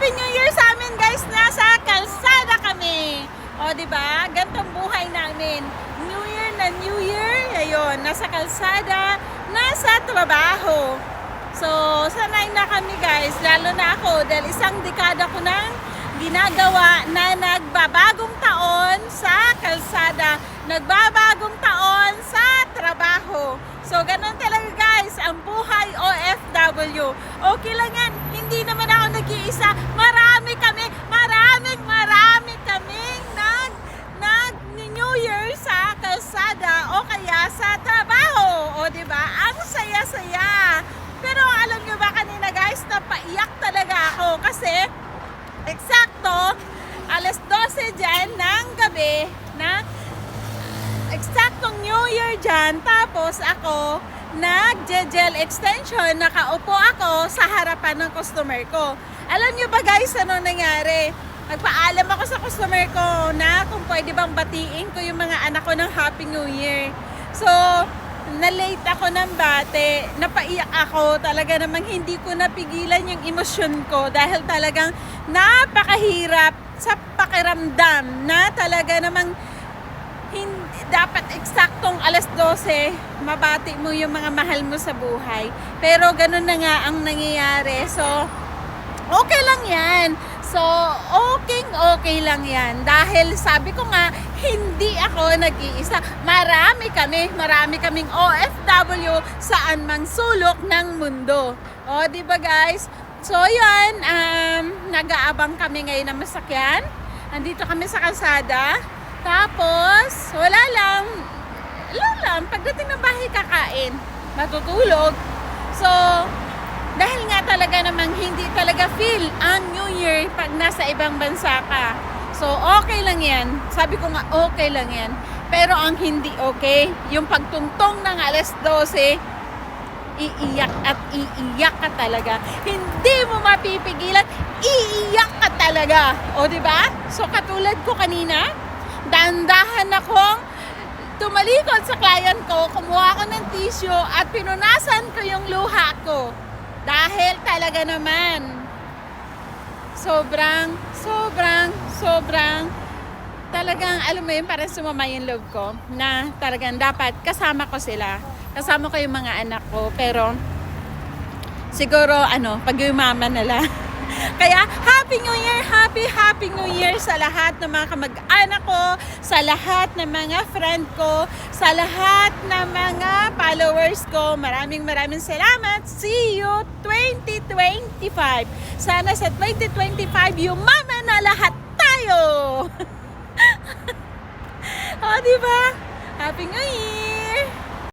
Happy New Year sa amin guys! Nasa kalsada kami! O, di ba? Gantong buhay namin. New Year na New Year. Ayun, nasa kalsada, nasa trabaho. So, sanay na kami guys. Lalo na ako dahil isang dekada ko nang ginagawa na nagbabagong taon sa kalsada. Nagbabagong taon sa trabaho. So, ganun talaga guys, ang buhay OFW. Okay lang yan, hindi naman ako nag-iisa. Marami kami, maraming marami kaming nag, nag New Year sa kalsada o kaya sa trabaho. O, ba? Ang saya-saya. Pero alam nyo ba kanina guys, napaiyak talaga ako kasi eksakto alas 12 dyan ng gabi na eksaktong New Year dyan. Tapos ako, nag-gel extension, nakaupo ako sa harapan ng customer ko. Alam nyo ba guys, ano nangyari? Nagpaalam ako sa customer ko na kung pwede bang batiin ko yung mga anak ko ng Happy New Year. So, na-late ako ng bate, napaiyak ako, talaga namang hindi ko napigilan yung emosyon ko dahil talagang napakahirap sa pakiramdam na talaga namang hindi, dapat eksaktong alas 12 mabati mo yung mga mahal mo sa buhay. Pero ganun na nga ang nangyayari. So, okay lang yan. So, okay, okay lang yan. Dahil sabi ko nga, hindi ako nag-iisa. Marami kami, marami kaming OFW saan mang sulok ng mundo. O, di ba guys? So, yun, um, nag-aabang kami ngayon ng masakyan. Andito kami sa kalsada. Tapos, wala lang. Wala lang. Pagdating ng bahay, kakain. Matutulog. So, dahil nga talaga namang hindi talaga feel ang New Year pag nasa ibang bansa ka. So, okay lang yan. Sabi ko nga, okay lang yan. Pero ang hindi okay, yung pagtungtong ng alas 12, iiyak at iiyak ka talaga. Hindi mo mapipigilan, iiyak ka talaga. O, di ba? So, katulad ko kanina, dandahan akong tumalikod sa client ko, kumuha ako ng tissue at pinunasan ko yung luha ko. Dahil talaga naman, sobrang, sobrang, sobrang, talagang, alam mo yun, parang sumama yung loob ko na talagang dapat kasama ko sila. Kasama ko yung mga anak ko, pero siguro, ano, pag mama na lang. Kaya, Happy New Year! Happy, Happy New Year sa lahat ng mga kamag-anak ko, sa lahat ng mga friend ko, sa lahat ng mga followers ko. Maraming maraming salamat. See you 2025. Sana sa 2025, mama na lahat tayo! o, di ba? Happy New Year!